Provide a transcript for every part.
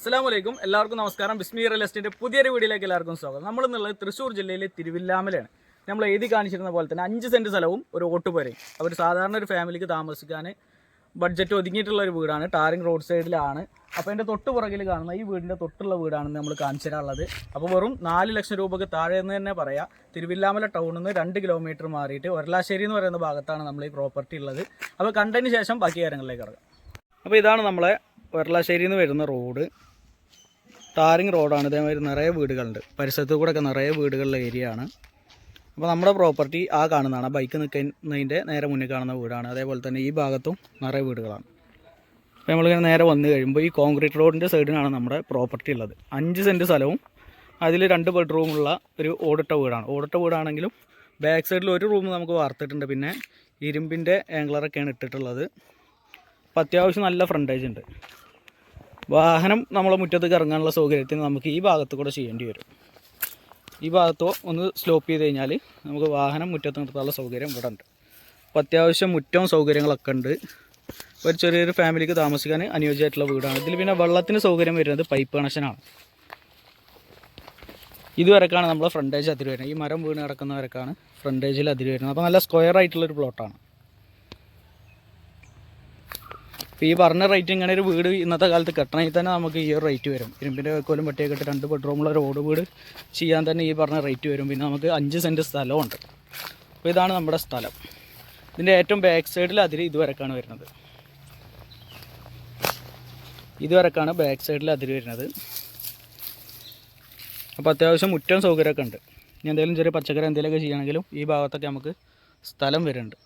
അസ്സാം വലൈക്കും എല്ലാവർക്കും നമസ്കാരം. ബിസ്മി റിയൽ എസ്റ്റേറ്റ് പുതിയൊരു വീഡിയോയിലേക്ക് എല്ലാവർക്കും സ്വാഗതം. നമ്മൾ എന്നുള്ളത് തൃശ്ശൂർ ജില്ലയിലെ തിരുവില്ലാമലയാണ്. നമ്മൾ എഴുതി കാണിച്ചിരുന്ന പോലെ തന്നെ അഞ്ച് സെന്റ് സ്ഥലവും ഒരു ഓട്ടുപുരയും. അവർ സാധാരണ ഒരു ഫാമിലിക്ക് താമസിക്കാൻ ബഡ്ജറ്റ് ഒതുങ്ങിയിട്ടുള്ള ഒരു വീടാണ്. ടാറിങ് റോഡ് സൈഡിലാണ്. അപ്പോൾ എന്റെ തൊട്ട് പുറകിൽ കാണുന്ന ഈ വീടിന്റെ തൊട്ടുള്ള വീടാണ് നമ്മൾ കാണിച്ചു തരാനുള്ളത്. അപ്പോൾ വെറും നാല് ലക്ഷം രൂപയ്ക്ക് താഴെ എന്ന് തന്നെ പറയാം. തിരുവില്ലാമല ടൗണിൽ നിന്ന് രണ്ട് കിലോമീറ്റർ മാറിയിട്ട് ഒരലാശ്ശേരി എന്ന് പറയുന്ന ഭാഗത്താണ് നമ്മൾ ഈ പ്രോപ്പർട്ടി ഉള്ളത്. അപ്പോൾ കണ്ടതിന് ശേഷം ബാക്കി കാര്യങ്ങളിലേക്ക് ഇറങ്ങാം അപ്പോൾ ഇതാണ് നമ്മളെ ഒരലാശ്ശേരിയിൽ നിന്ന് വരുന്ന റോഡ്. ടാറിങ് റോഡാണ്. ഇതേമാതിരി നിറയെ വീടുകളുണ്ട്. പരിസരത്ത് ഒക്കെ നിറയെ വീടുകളുള്ള ഏരിയ ആണ്. അപ്പോൾ നമ്മുടെ പ്രോപ്പർട്ടി ആ കാണുന്നതാണ്. ബൈക്ക് നിൽക്കുന്നതിന്റെ നേരെ മുന്നിൽ കാണുന്ന വീടാണ്. അതേപോലെ തന്നെ ഈ ഭാഗത്തും നിറയെ വീടുകളാണ്. അപ്പോൾ നമ്മളിങ്ങനെ നേരെ വന്നു കഴിയുമ്പോൾ ഈ കോൺക്രീറ്റ് റോഡിന്റെ സൈഡിനാണ് നമ്മുടെ പ്രോപ്പർട്ടി ഉള്ളത്. അഞ്ച് സെന്റ് സ്ഥലവും അതിൽ രണ്ട് ബെഡ്റൂമുള്ള ഒരു ഓടിട്ട വീടാണ്. ഓടിട്ട വീടാണെങ്കിലും ബാക്ക് സൈഡിൽ ഒരു റൂം നമുക്ക് വാർത്തിട്ടുണ്ട്. പിന്നെ ഇരുമ്പിന്റെ ആംഗ്ലറൊക്കെയാണ് ഇട്ടിട്ടുള്ളത്. അപ്പോൾ അത്യാവശ്യം നല്ല ഫ്രണ്ടേജ് ഉണ്ട്. വാഹനം നമ്മളെ മുറ്റത്തേക്ക് ഇറങ്ങാനുള്ള സൗകര്യത്തിന് നമുക്ക് ഈ ഭാഗത്ത് കൂടെ ചെയ്യേണ്ടി വരും. ഈ ഭാഗത്തോ ഒന്ന് സ്ലോപ്പ് ചെയ്ത് കഴിഞ്ഞാൽ നമുക്ക് വാഹനം മുറ്റത്ത് നിർത്താനുള്ള സൗകര്യം ഇവിടെ ഉണ്ട്. അപ്പോൾ അത്യാവശ്യം മുറ്റവും സൗകര്യങ്ങളൊക്കെ ഉണ്ട്. ഒരു ചെറിയൊരു ഫാമിലിക്ക് താമസിക്കാൻ അനുയോജ്യമായിട്ടുള്ള വീടാണ്. ഇതിൽ പിന്നെ വെള്ളത്തിന് സൗകര്യം വരുന്നത് പൈപ്പ് കണക്ഷനാണ് ഇതുവരെക്കാണ് നമ്മളെ ഫ്രണ്ടേജ് അതിര് വരുന്നത്. ഈ മരം വീണ് കിടക്കുന്നവരൊക്കെയാണ് ഫ്രണ്ടേജിൽ അതിര് വരുന്നത്. അപ്പോൾ നല്ല സ്ക്വയർ ആയിട്ടുള്ളൊരു പ്ലോട്ടാണ് ഇപ്പോൾ ഈ പറഞ്ഞ റേറ്റ് ഇങ്ങനെ ഒരു വീട് ഇന്നത്തെ കാലത്ത് കെട്ടണമെങ്കിൽ തന്നെ നമുക്ക് ഈ ഒരു റേറ്റ് വരും. ഇരുമ്പിന്റെ വെക്കോലും പട്ടിയൊക്കെ ഇട്ട് രണ്ട് ബെഡ്റൂമുള്ള ഓട് വീട് ചെയ്യാൻ തന്നെ ഈ പറഞ്ഞ റേറ്റ് വരും. പിന്നെ നമുക്ക് അഞ്ച് സെന്റ് സ്ഥലമുണ്ട്. അപ്പോൾ ഇതാണ് നമ്മുടെ സ്ഥലം. ഇതിന്റെ ഏറ്റവും ബാക്ക് സൈഡിൽ അതിൽ ഇതുവരെക്കാണ് വരുന്നത്. ഇതുവരെക്കാണ് ബാക്ക് സൈഡിൽ അതിൽ വരുന്നത്. അപ്പോൾ അത്യാവശ്യം മുറ്റം സൗകര്യമൊക്കെ ഉണ്ട്. ഇനി എന്തെങ്കിലും ചെറിയ പച്ചക്കറി എന്തെങ്കിലുമൊക്കെ ചെയ്യണമെങ്കിലും ഈ ഭാഗത്തൊക്കെ നമുക്ക് സ്ഥലം വരുന്നുണ്ട്.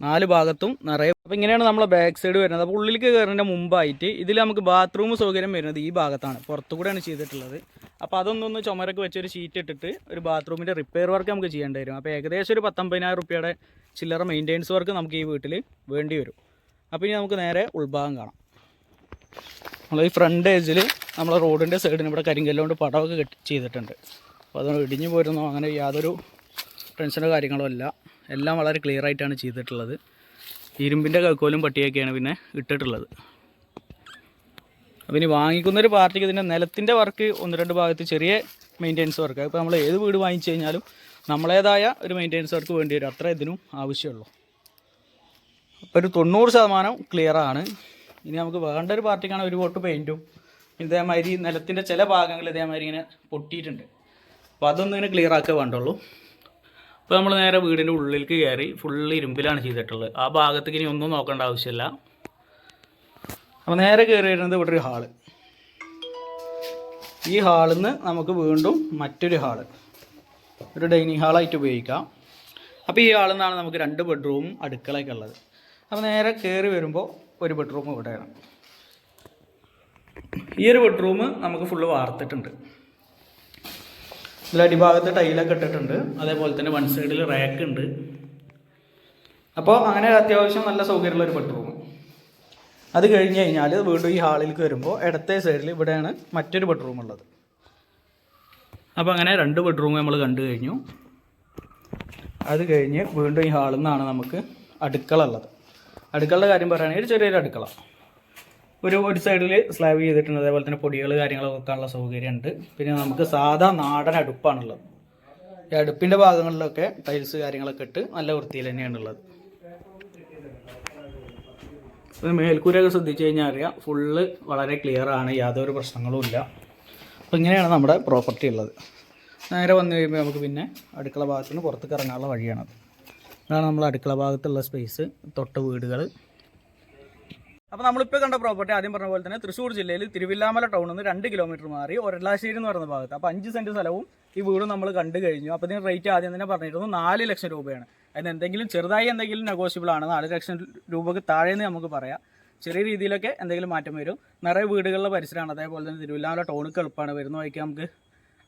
നാല് ഭാഗത്തും നിറയെ അപ്പോൾ ഇങ്ങനെയാണ് നമ്മളെ ബാക്ക് സൈഡ് വരുന്നത്. അപ്പോൾ ഉള്ളിലേക്ക് കയറുന്നതിന്റെ മുമ്പായിട്ട് ഇതിൽ നമുക്ക് ബാത്റൂം സൗകര്യം വരുന്നത് ഈ ഭാഗത്താണ്. പുറത്തു കൂടെയാണ് ചെയ്തിട്ടുള്ളത്. അപ്പോൾ അതൊന്നൊന്ന് ചുമരൊക്കെ വെച്ചൊരു ഷീറ്റ് ഇട്ടിട്ട് ഒരു ബാത്റൂമിന്റെ റിപ്പയർ വർക്ക് നമുക്ക് ചെയ്യേണ്ടി വരും. അപ്പോൾ ഏകദേശം ഒരു പത്തൊമ്പതിനായിരം റുപ്യയുടെ ചില്ലറ മെയിന്റെനൻസ് വർക്ക് നമുക്ക് ഈ വീട്ടിൽ വേണ്ടി വരും. അപ്പോൾ ഇനി നമുക്ക് നേരെ ഉൾഭാഗം കാണാം. നമ്മൾ ഈ ഫ്രണ്ട് ഏജിൽ നമ്മളെ റോഡിന്റെ സൈഡിന് ഇവിടെ കരിങ്കല്ലുകൊണ്ട് പടമൊക്കെ കെട്ടി ചെയ്തിട്ടുണ്ട്. അപ്പോൾ അതൊന്ന് ഇടിഞ്ഞു പോരുന്നോ അങ്ങനെ യാതൊരു ടെൻഷനോ കാര്യങ്ങളോ അല്ല. എല്ലാം വളരെ ക്ലിയർ ആയിട്ടാണ് ചെയ്തിട്ടുള്ളത്. ഇരുമ്പിന്റെ കൈക്കോലും പട്ടിയൊക്കെയാണ് പിന്നെ ഇട്ടിട്ടുള്ളത്. അപ്പം ഇനി വാങ്ങിക്കുന്നൊരു പാർട്ടിക്ക് ഇതിന്റെ നിലത്തിന്റെ വർക്ക് ഒന്ന് രണ്ട് ഭാഗത്ത് ചെറിയ മെയിന്റെനൻസ് വർക്ക് ഇപ്പോൾ നമ്മൾ ഏത് വീട് വാങ്ങിച്ചു കഴിഞ്ഞാലും നമ്മളേതായ ഒരു മെയിന്റെനൻസ് വർക്ക് വേണ്ടി വരും. അത്ര ഇതിനും ആവശ്യമുള്ളൂ. അപ്പോൾ ഒരു തൊണ്ണൂറ് ശതമാനം ക്ലിയറാണ് ഇനി നമുക്ക് വേണ്ട ഒരു പാർട്ടിക്കാണ് ഒരു കോട്ട് പെയിന്റും ഇതേമാതിരി നിലത്തിന്റെ ചില ഭാഗങ്ങൾ ഇതേമാതിരി ഇങ്ങനെ പൊട്ടിയിട്ടുണ്ട്. അപ്പോൾ അതൊന്നും ഇങ്ങനെ ക്ലിയർ ആക്കുക വേണ്ടുള്ളൂ. അപ്പോൾ നമ്മൾ നേരെ വീടിന്റെ ഉള്ളിലേക്ക് കയറി ഫുള്ള് ഇരുമ്പിലാണ് ചെയ്തിട്ടുള്ളത്. ആ ഭാഗത്തേക്ക് ഇനി ഒന്നും നോക്കേണ്ട ആവശ്യമില്ല. അപ്പോൾ നേരെ കയറി വരുന്നത് ഇവിടെ ഒരു ഹാൾ. ഈ ഹാളിൽ നിന്ന് നമുക്ക് വീണ്ടും മറ്റൊരു ഹാൾ. ഒരു ഡൈനിങ് ഹാളായിട്ട് ഉപയോഗിക്കാം. അപ്പോൾ ഈ ഹാളിൽ നിന്നാണ് നമുക്ക് രണ്ട് ബെഡ്റൂമും അടുക്കളയൊക്കെ ഉള്ളത്. അപ്പോൾ നേരെ കയറി വരുമ്പോൾ ഒരു ബെഡ്റൂം ഇവിടെയാണ്. ഈ ഒരു ബെഡ്റൂം നമുക്ക് ഫുള്ള് വാർത്തിട്ടുണ്ട്. ഇതിൽ അടിഭാഗത്ത് ടൈലൊക്കെ ഇട്ടിട്ടുണ്ട്. അതേപോലെ തന്നെ വൺ സൈഡിൽ റാക്ക് ഉണ്ട്. അപ്പോൾ അങ്ങനെ അത്യാവശ്യം നല്ല സൗകര്യമുള്ള ഒരു ബെഡ്റൂം അത് കഴിഞ്ഞ് കഴിഞ്ഞാൽ വീണ്ടും ഈ ഹാളിലേക്ക് വരുമ്പോൾ ഇടത്തെ സൈഡിൽ ഇവിടെയാണ് മറ്റൊരു ബെഡ്റൂം ഉള്ളത്. അപ്പോൾ അങ്ങനെ രണ്ട് ബെഡ്റൂം നമ്മൾ കണ്ടു കഴിഞ്ഞു. അത് കഴിഞ്ഞ് വീണ്ടും ഈ ഹാളിൽ നിന്നാണ് നമുക്ക് അടുക്കള ഉള്ളത്. അടുക്കളയുടെ കാര്യം പറയുകയാണെങ്കിൽ ചെറിയൊരു അടുക്കള. ഒരു ഒരു സൈഡിൽ സ്ലാബ് ചെയ്തിട്ടുണ്ട്. അതേപോലെ തന്നെ പൊടികൾ കാര്യങ്ങളൊക്കെ വെക്കാനുള്ള സൗകര്യമുണ്ട് പിന്നെ നമുക്ക് സാധാ നാടൻ അടുപ്പാണുള്ളത്. ഈ അടുപ്പിന്റെ ഭാഗങ്ങളിലൊക്കെ ടൈൽസ് കാര്യങ്ങളൊക്കെ ഇട്ട് നല്ല വൃത്തിയിൽ തന്നെയാണുള്ളത്. ഇത് മേൽക്കൂരയൊക്കെ ശ്രദ്ധിച്ചു കഴിഞ്ഞാൽ അറിയാം ഫുള്ള് വളരെ ക്ലിയർ ആണ്. യാതൊരു പ്രശ്നങ്ങളും ഇല്ല. അപ്പോൾ ഇങ്ങനെയാണ് നമ്മുടെ പ്രോപ്പർട്ടി ഉള്ളത്. നേരെ വന്നു കഴിയുമ്പോൾ നമുക്ക് പിന്നെ അടുക്കള ഭാഗത്തുനിന്ന് പുറത്തേക്ക് ഇറങ്ങാനുള്ള വഴിയാണത്. ഇതാണ് നമ്മൾ അടുക്കള ഭാഗത്തുള്ള സ്പേസ് തൊട്ട വീടുകൾ അപ്പോൾ നമ്മളിപ്പോൾ കണ്ട പ്രോപ്പർട്ടി ആദ്യം പറഞ്ഞ പോലെ തന്നെ തൃശ്ശൂർ ജില്ലയിൽ തിരുവില്ലാമല ടൗണിൽ നിന്ന് രണ്ട് കിലോമീറ്റർ മാറി ഒരലാശ്ശേരി എന്ന് പറയുന്ന ഭാഗത്ത്. അപ്പോൾ അഞ്ച് സെന്റ് സ്ഥലവും ഈ വീടും നമ്മൾ കണ്ടു കഴിഞ്ഞു. അപ്പോൾ ഇതിന് റേറ്റ് ആദ്യം തന്നെ പറഞ്ഞിരുന്നു നാല് ലക്ഷം രൂപയാണ്. അതിന് എന്തെങ്കിലും ചെറുതായി എന്തെങ്കിലും നെഗോഷ്യബിൾ ആണ്. നാല് ലക്ഷം രൂപക്ക് താഴേന്ന് നമുക്ക് പറയാം. ചെറിയ രീതിയിലൊക്കെ എന്തെങ്കിലും മാറ്റം വരും. നിറയെ വീടുകളുടെ പരിസരമാണ്. അതേപോലെ തന്നെ തിരുവില്ലാമല ടൗണിൽ എളുപ്പമാണ്. വരുന്ന വഴിക്ക് നമുക്ക്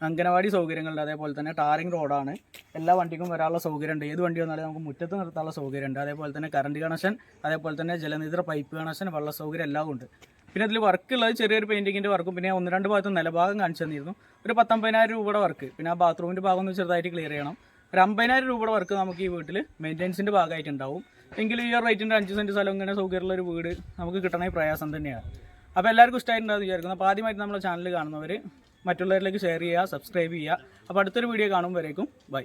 അംഗനവാടി സൗകര്യങ്ങളുണ്ട്. അതേപോലെ തന്നെ ടാറിംഗ് റോഡാണ്. എല്ലാ വണ്ടിക്കും വരാനുള്ള സൗകര്യമുണ്ട്. ഏത് വണ്ടി വന്നാലും നമുക്ക് മുറ്റത്ത് നിർത്താനുള്ള സൗകര്യമുണ്ട്. അതേപോലെ തന്നെ കറണ്ട് കണക്ഷൻ അതേപോലെ തന്നെ ജലനിധിര പൈപ്പ് കണക്ഷൻ വെള്ള സൗകര്യം എല്ലാം ഉണ്ട്. പിന്നെ അതിൽ വർക്ക് ഉള്ളത് ചെറിയൊരു പെയിന്റിങ്ങിന്റെ വർക്കും പിന്നെ ഒന്ന് രണ്ട് ഭാഗത്ത് നിലഭാഗം കാണിച്ചു തന്നിരുന്നു. ഒരു പത്തൊമ്പതിനായിരം രൂപയുടെ വർക്ക് പിന്നെ ആ ബാത്റൂമിന്റെ ഭാഗം ഒന്ന് ചെറുതായിട്ട് ക്ലിയർ ചെയ്യണം. ഒരു അമ്പതിനായിരം രൂപയുടെ വർക്ക് നമുക്ക് ഈ വീട്ടിൽ മെയിന്റെനൻസിന്റെ ഭാഗമായിട്ടുണ്ടാവും. എങ്കിലും ഈ ഒരു റേറ്റിന്റെ അഞ്ച് സെന്റ് സ്ഥലം ഇങ്ങനെ സൗകര്യമുള്ള ഒരു വീട് നമുക്ക് കിട്ടണമെങ്കിൽ പ്രയാസം തന്നെയാണ്. അപ്പോൾ എല്ലാവർക്കും ഇഷ്ടമായിട്ടുണ്ടാകും വിചാരിക്കുന്നു. അപ്പോൾ ആദ്യമായിട്ട് നമ്മുടെ ചാനൽ കാണുന്നവർ മറ്റുള്ളവരിലേക്ക് ഷെയർ ചെയ്യുക സബ്സ്ക്രൈബ് ചെയ്യുക. അപ്പോൾ അടുത്തൊരു വീഡിയോ കാണുമ്പോഴേക്കും ബൈ